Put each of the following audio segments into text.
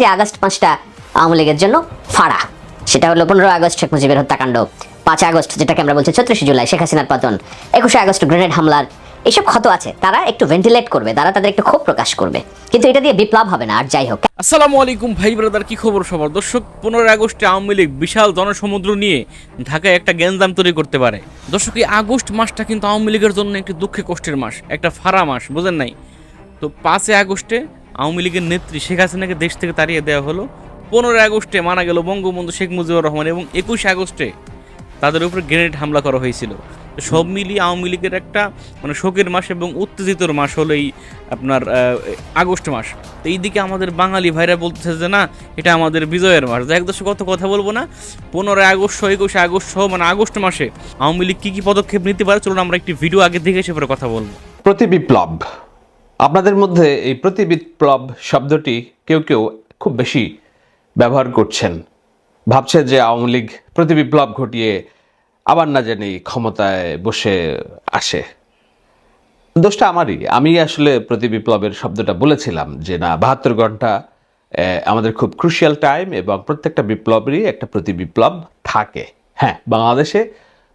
যে আগস্ট পাঁচটা আওয়ামী লীগের জন্য ফাড়া। সেটা হলো পনেরো আগস্ট শেখ মুজিবের হত্যাকাণ্ড, পাঁচ আগস্ট যেটাকে আমরা বলছি ছত্রিশে জুলাই, শেখ হাসিনার পতন, একুশে আগস্ট গ্রেনেড হামলার, এসব ক্ষত আছে, তারা একটু ভেন্টিলেট করবে, তারা তাদের একটু ক্ষোভ প্রকাশ করবে। কিন্তু এটা দিয়ে বিপ্লব হবে না, আর যাই হোক। আসসালামু আলাইকুম ভাই ব্রাদার, কি খবর সবার? দর্শক, পনেরোই আগস্টে আওয়ামী লীগ বিশাল জনসমুদ্র নিয়ে ঢাকায় একটা গ্যাঞ্জাম তৈরি করতে পারে। দর্শক, এই আগস্ট মাসটা কিন্তু আওয়ামী লীগের জন্য একটি দুঃখে কষ্টের মাস, একটা ফাড়া মাস, বোঝেন নাই? তো পাঁচই আগস্টে আওয়ামী লীগের নেত্রী শেখ হাসিনাকে দেশ থেকে তাড়িয়ে দেওয়া হলো। পনেরোই আগস্টে মারা গেল বঙ্গবন্ধু শেখ মুজিবুর রহমান এবং একুশে আগস্টে তাদের উপরে গ্রেনেড হামলা করা হয়েছিল। সব মিলিয়ে আওয়ামী লীগের একটা মানে শোকের মাস এবং উত্তেজিতর মাস হলো এই আপনার আগস্ট মাস। তো এইদিকে আমাদের বাঙালি ভাইরা বলতেছে যে, না, এটা আমাদের বিজয়ের মাস। যাই দর্শক কত কথা বলব না। পনেরোই আগস্ট একুশে আগস্ট সহ মানে আগস্ট মাসে আওয়ামী লীগ কী কী পদক্ষেপ নিতে পারে? চলুন আমরা একটি ভিডিও আগে দেখে সে পরে কথা বলব। প্রতি বিপ্লব। আপনাদের মধ্যে এই প্রতি বিপ্লব শব্দটি কেউ কেউ খুব বেশি ব্যবহার করছেন। ভাবছে যে আওয়ামী লীগ প্রতি বিপ্লব ঘটিয়ে আবার না জানি ক্ষমতায় বসে আসে। দোষটা আমারই। আমি আসলে প্রতি বিপ্লবের শব্দটা বলেছিলাম যে না, বাহাত্তর ঘণ্টা আমাদের খুব ক্রুশিয়াল টাইম এবং প্রত্যেকটা বিপ্লবেরই একটা প্রতি বিপ্লব থাকে। হ্যাঁ বাংলাদেশে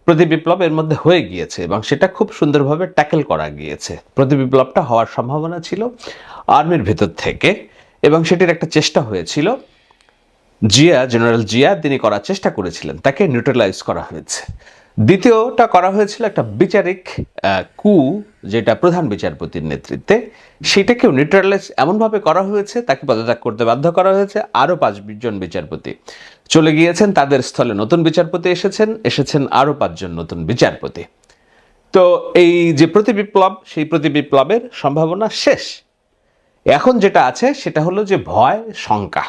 প্রতি বিপ্লব এর মধ্যে হয়ে গিয়েছে এবং সেটা খুব সুন্দরভাবে ট্যাকেল করা গিয়েছে। প্রতি বিপ্লবটা হওয়ার সম্ভাবনা ছিল আর্মির ভেতর থেকে এবং সেটির একটা চেষ্টা হয়েছিল। জিয়া, জেনারেল জিয়া, তিনি করার চেষ্টা করেছিলেন। তাকে নিউট্রালাইজ করা হয়েছে। দ্বিতীয়টা করা হয়েছিল একটা বিচারিক কু, যেটা প্রধান বিচারপতির নেতৃত্বে। সেটাকেও নিউট্রালাইজ এমনভাবে করা হয়েছে, তাকে পদত্যাগ করতে বাধ্য করা হয়েছে। আরও পাঁচজন বিচারপতি চলে গিয়েছেন, তাদের স্থলে নতুন বিচারপতি এসেছেন এসেছেন আরও পাঁচজন নতুন বিচারপতি। তো এই যে প্রতি বিপ্লব, সেই প্রতি বিপ্লবের সম্ভাবনা শেষ। এখন যেটা আছে, সেটা হলো যে ভয়, শঙ্কা।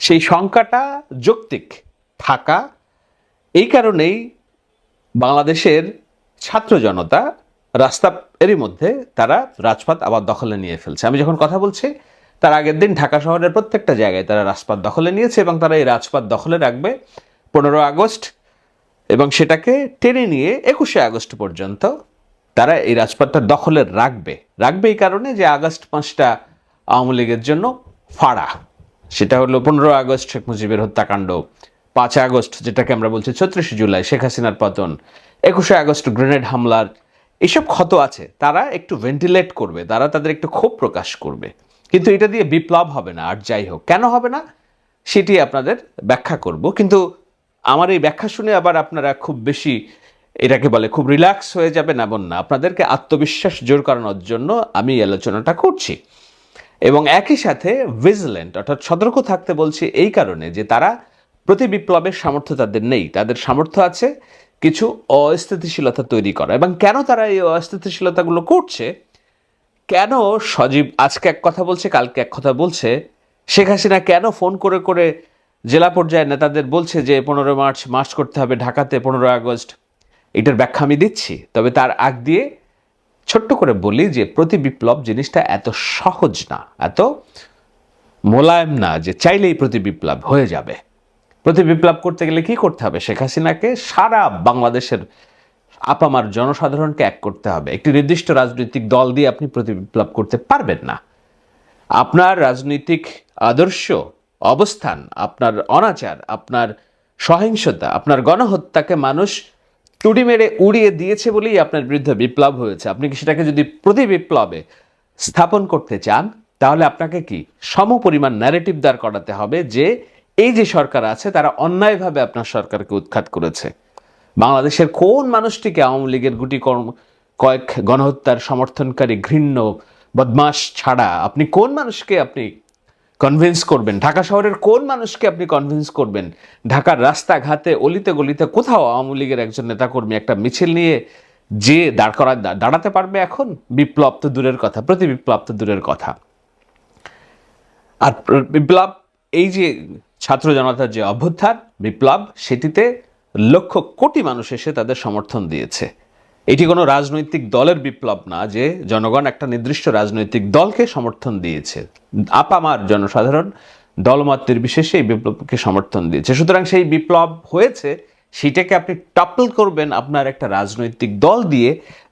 সেই শঙ্কাটা যৌক্তিক থাকা, এই কারণেই বাংলাদেশের ছাত্র জনতা রাস্তা এরই মধ্যে তারা রাজপথ আবার দখলে নিয়ে ফেলছে। আমি যখন কথা বলছি, তার আগের দিন ঢাকা শহরের প্রত্যেকটা জায়গায় তারা রাজপথ দখলে নিয়েছে এবং তারা এই রাজপথ দখলে রাখবে পনেরো আগস্ট এবং সেটাকে টেনে নিয়ে একুশে আগস্ট পর্যন্ত তারা এই রাজপথটা দখলে রাখবে। রাখবে এই কারণে যে আগস্ট পাঁচটা আওয়ামী লীগের জন্য ফাড়া। সেটা হলো পনেরো আগস্ট শেখ মুজিবের হত্যাকাণ্ড পাঁচ আগস্ট, যেটাকে আমরা বলছি ছত্রিশে জুলাই, শেখ হাসিনার পতন, একুশে আগস্ট গ্রেনেড হামলার এইসব ক্ষত আছে, তারা একটু ভেন্টিলেট করবে, তারা তাদের একটু ক্ষোভ প্রকাশ করবে। কিন্তু এটা দিয়ে বিপ্লব হবে না, আর যাই হোক। কেন হবে না? সেটি আপনাদের ব্যাখ্যা করব, কিন্তু আমার এই ব্যাখ্যা শুনে আবার আপনারা খুব বেশি এটাকে বলে খুব রিল্যাক্স হয়ে যাবেন এমন না। আপনাদেরকে আত্মবিশ্বাস জোর করানোর জন্য আমি এই আলোচনাটা করছি। এবং একই সাথে ভিজিলেন্ট অর্থাৎ সতর্ক থাকতে বলছি এই কারণে যে তারা প্রতি বিপ্লবের সামর্থ্য তাদের নেই। তাদের সামর্থ্য আছে কিছু অস্থিতিশীলতা তৈরি করা। এবং কেন তারা এই অস্থিতিশীলতাগুলো করছে? কেন সজীব আজকে এক কথা বলছে, কালকে এক কথা বলছে? শেখ হাসিনা কেন ফোন করে করে জেলা পর্যায়ে নেতাদের বলছে যে পনেরো মার্চ মার্চ করতে হবে ঢাকাতে পনেরো আগস্ট? এটার ব্যাখ্যা আমি দিচ্ছি। তবে তার আগ দিয়ে ছোট্ট করে বলি যে প্রতি বিপ্লব জিনিসটা এত সহজ না, এত মোলায়েম না যে চাইলেই প্রতি বিপ্লব হয়ে যাবে। প্রতি বিপ্লব করতে গেলে কি করতে হবে? শেখ হাসিনাকে সারা বাংলাদেশের আপামার জনসাধারণকে এক করতে হবে। একটি নির্দিষ্ট রাজনৈতিক দল দিয়ে আপনি প্রতি বিপ্লব করতে পারবেন না। আপনার রাজনৈতিক আদর্শ, অবস্থান, আপনার অনাচার, আপনার সহিংসতা, আপনার গণহত্যাকে মানুষ তুড়ি মেরে উড়িয়ে দিয়েছে বলেই আপনার বিরুদ্ধে বিপ্লব হয়েছে। আপনি কি সেটাকে যদি প্রতি বিপ্লবে স্থাপন করতে চান, তাহলে আপনাকে কি সম পরিমাণ ন্যারেটিভ দাঁড় করাতে হবে যে এই যে সরকার আছে, তারা অন্যায়ভাবে আপনার সরকারকে উৎখাত করেছে। বাংলাদেশের কোন মানুষটিকে আওয়ামী লীগের গুটি কয়েক গণহত্যার সমর্থনকারী ঘৃণ্য বদমাস ছাড়া আপনি কোন মানুষকে আপনি কনভিন্স করবেন? ঢাকা শহরের কোন মানুষকে আপনি কনভিন্স করবেন? ঢাকার রাস্তাঘাটে অলিতে গলিতে কোথাও আওয়ামী লীগের একজন নেতাকর্মী একটা মিছিল নিয়ে যে দাঁড় করা, দাঁড়াতে পারবে এখন? বিপ্লব তো দূরের কথা, প্রতি বিপ্লব তো দূরের কথা। আর বিপ্লব এই যে ছাত্র জনতার যে অভ্যুত্থান, বিপ্লব, সেটিতে লক্ষ কোটি মানুষ এসে তাদের সমর্থন দিয়েছে। এটি কোনো রাজনৈতিক দলের বিপ্লব না যে জনগণ একটা নির্দিষ্ট রাজনৈতিক দলকে সমর্থন দিয়েছে। আপামার জনসাধারণ দলমত বিশেষে এই বিপ্লবকে সমর্থন দিয়েছে। সুতরাং সেই বিপ্লব হয়েছে সেটাকে আপনি টপল করবেন আপনার একটা রাজনৈতিক দল দিয়ে,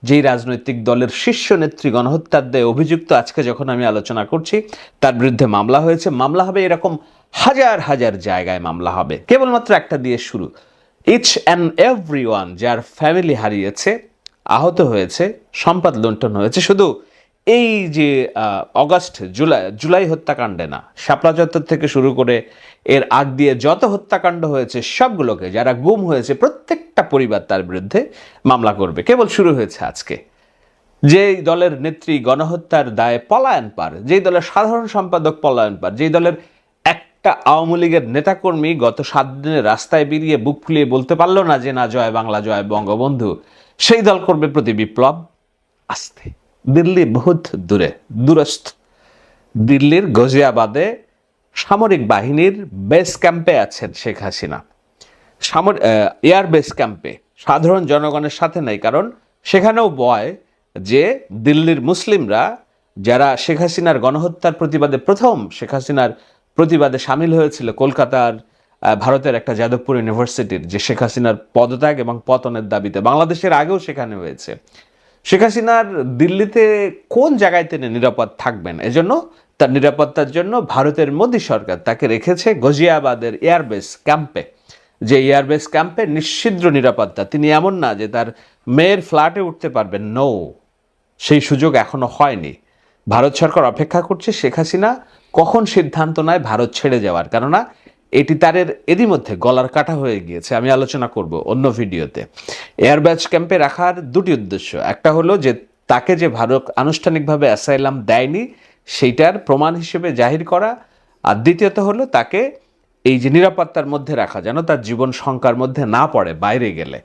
যেই রাজনৈতিক দলের শীর্ষ নেত্রী গণহত্যার দায়ে অভিযুক্ত আজকে যখন আমি আলোচনা করছি, তার বিরুদ্ধে মামলা হয়েছে। মামলা হবে এরকম হাজার হাজার জায়গায় মামলা হবে। কেবলমাত্র একটা দিয়ে শুরু। ইচ অ্যান্ড এভরি ওয়ান যার ফ্যামিলি হারিয়েছে, আহত হয়েছে, সম্পদ লুণ্ঠন হয়েছে। শুধু এই যে অগাস্ট, জুলাই জুলাই হত্যাকাণ্ডে না, শাপলা চত্বর থেকে শুরু করে এর আগ দিয়ে যত হত্যাকাণ্ড হয়েছে, সবগুলোকে যারা গুম হয়েছে, প্রত্যেকটা পরিবার তার বিরুদ্ধে মামলা করবে। কেবল শুরু হয়েছে আজকে। যেই দলের নেত্রী গণহত্যার দায়ে পলায়ন পার, যেই দলের সাধারণ সম্পাদক পলায়ন পার, যেই দলের একটা আওয়ামী লীগের নেতাকর্মী গত সাত দিনে রাস্তায় বেরিয়ে বুক ফুলিয়ে বলতে পারল না যে, না, জয় বাংলা, জয় বঙ্গবন্ধু। সেই দল করবে প্রতি বিপ্লব আসতে। দিল্লি বহুত দূরে, দূরস্থ। দিল্লির গজিয়াবাদে সামরিক বাহিনীর বেস ক্যাম্পে আছেন শেখ হাসিনা। সামর এয়ার বেস ক্যাম্পে সাধারণ জনগণের সাথে নেই, কারণ সেখানেও বয় যে দিল্লির মুসলিমরা, যারা শেখ হাসিনার গণহত্যার প্রতিবাদে প্রথম শেখ হাসিনার প্রতিবাদে সামিল হয়েছিল কলকাতার ভারতের একটা যাদবপুর ইউনিভার্সিটির, যে শেখ হাসিনার পদত্যাগ এবং পতনের দাবিতে। বাংলাদেশের আগেও সেখানে হয়েছে। শেখ হাসিনার দিল্লিতে কোন জায়গায় তিনি নিরাপদ থাকবেন? এজন্য তার নিরাপত্তার জন্য ভারতের মোদী সরকার তাকে রেখেছে গজিয়াবাদের এয়ারবেস ক্যাম্পে। যে এয়ারবেস ক্যাম্পে নিশ্ছিদ্র নিরাপত্তা, তিনি এমন না যে তার মেয়ের ফ্ল্যাটে উঠতে পারবেন। নো সেই সুযোগ এখনও হয়নি। ভারত সরকার অপেক্ষা করছে শেখ হাসিনা কখন সিদ্ধান্ত নেয় ভারত ছেড়ে যাওয়ার। কেননা এটি তারের এরই মধ্যে গলার কাটা হয়ে গিয়েছে। আমি আলোচনা করব অন্য ভিডিওতে। এয়ারব্যাচ ক্যাম্পে রাখার দুটি উদ্দেশ্য। একটা হলো যে, তাকে যে ভারত আনুষ্ঠানিকভাবে অ্যাসাইলাম দেয়নি, সেইটার প্রমাণ হিসেবে জাহির করা। আর দ্বিতীয়ত হলো তাকে এই যে নিরাপত্তার মধ্যে রাখা, যেন তার জীবন শঙ্কার মধ্যে না পড়ে বাইরে গেলে।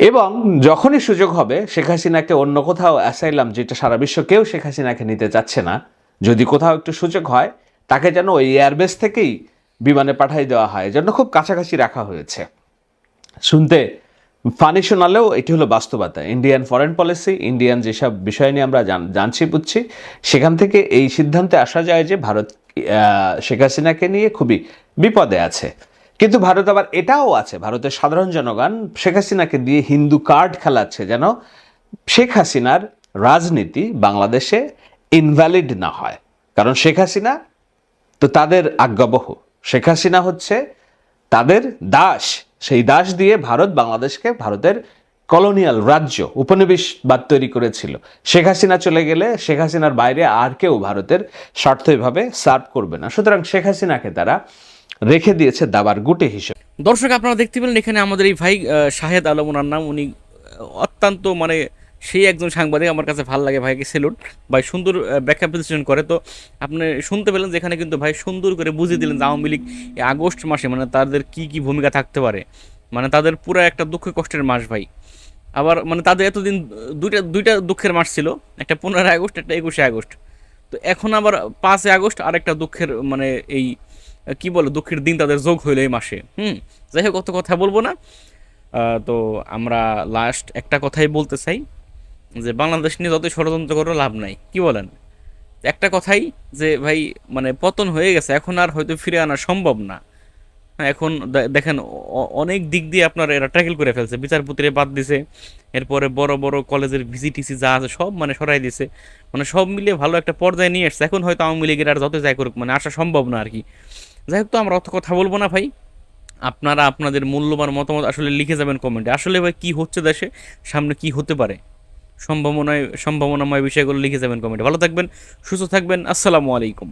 এবং যখনই সুযোগ হবে, শেখ হাসিনাকে অন্য কোথাও অ্যাসাইলাম, যেটা সারা বিশ্ব কেউ শেখ হাসিনাকে নিতে চাচ্ছে না, যদি কোথাও একটু সুযোগ হয়, তাকে যেন ওই এয়ারবেস থেকেই বিমানে পাঠাই দেওয়া হয়। জন্য খুব কাছাকাছি রাখা হয়েছে। শুনতে ফানি শোনালেও এটি হলো বাস্তবতা। ইন্ডিয়ান ফরেন পলিসি ইন্ডিয়ান যেসব বিষয় নিয়ে আমরা জান- জানছি, বুঝছি, সেখান থেকে এই সিদ্ধান্তে আসা যায় যে ভারত শেখ হাসিনাকে নিয়ে খুবই বিপদে আছে। কিন্তু ভারত আবার এটাও আছে। ভারতের সাধারণ জনগণ শেখ হাসিনাকে দিয়ে হিন্দু কার্ড খেলাচ্ছে যেন শেখ হাসিনার রাজনীতি বাংলাদেশে ইনভ্যালিড না হয়। কারণ শেখ হাসিনা তো তাদের আজ্ঞাবহ। শেখ হাসিনা হচ্ছে তাদের দাস। সেই দাস দিয়ে ভারত বাংলাদেশকে ভারতের কলোনিয়াল রাজ্য উপনিবেশবাদ তৈরি করেছিল। শেখ হাসিনা চলে গেলে শেখ হাসিনার বাইরে আর কেউ ভারতের স্বার্থ এভাবে সার্ভ করবে না। সুতরাং শেখ হাসিনাকে তারা রেখে দিয়েছে দাবার গুটে হিসেবে। দর্শক, আপনারা দেখতে পেলেন এখানে আমাদের এই ভাই শাহেদ আলম ওনার নাম। উনি অত্যন্ত মানে সেই একজন সাংবাদিক আমার কাছে ভালো লাগে ভাইকে সেলুট ভাই সুন্দর ব্যাখ্যা বিশ্লেষণ করে। তো আপনি শুনতে পেলেন যেখানে কিন্তু ভাই সুন্দর করে বুঝিয়ে দিলেন যে আওয়ামী লীগ আগস্ট মাসে মানে তাদের কি কি ভূমিকা থাকতে পারে। মানে তাদের পুরো একটা দুঃখ কষ্টের মাস ভাই। আবার মানে তাদের এতদিন দুইটা দুইটা দুঃখের মাস ছিল। একটা পনেরোই আগস্ট, একটা একুশে আগস্ট। তো এখন আবার পাঁচই আগস্ট আরেকটা দুঃখের মানে এই, কি বলে, দুঃখের দিন তাদের যোগ হইল এই মাসে। হুম, যাই হোক, অত কথা বলব না। তো আমরা লাস্ট একটা কথাই বলতে চাই। যে বাংলাদেশ নিয়ে যতই ষড়যন্ত্র করো লাভ নাই। কি বলেন? একটা কথাই যে ভাই মানে পতন হয়ে গেছে এখন আর হয়তো ফিরে আনা সম্ভব না। হ্যাঁ, এখন দেখেন অনেক দিক দিয়ে আপনার এরা ট্যাকেল করে ফেলছে। বিচারপতিরে বাদ দিছে এরপরে বড় বড় কলেজের ভিজিটিসি যা আছে সব মানে সরাই দিছে। মানে সব মিলিয়ে ভালো একটা পর্যায়ে নিয়ে আসছে এখন হয়তো আওয়ামী লীগের আর যত যাই করুক মানে আসা সম্ভব না আর কি। যাই হোক তো আমরা অত কথা বলব না ভাই। আপনারা আপনাদের মূল্যবান মতামত আসলে লিখে যাবেন কমেন্টে। আসলে ভাই কি হচ্ছে দেশে? সামনে কি হতে পারে? সম্ভাবনায় সম্ভাবনাময় বিষয়গুলো লিখে যাবেন কমেন্টে। ভালো থাকবেন সুস্থ থাকবেন আসসালামু আলাইকুম।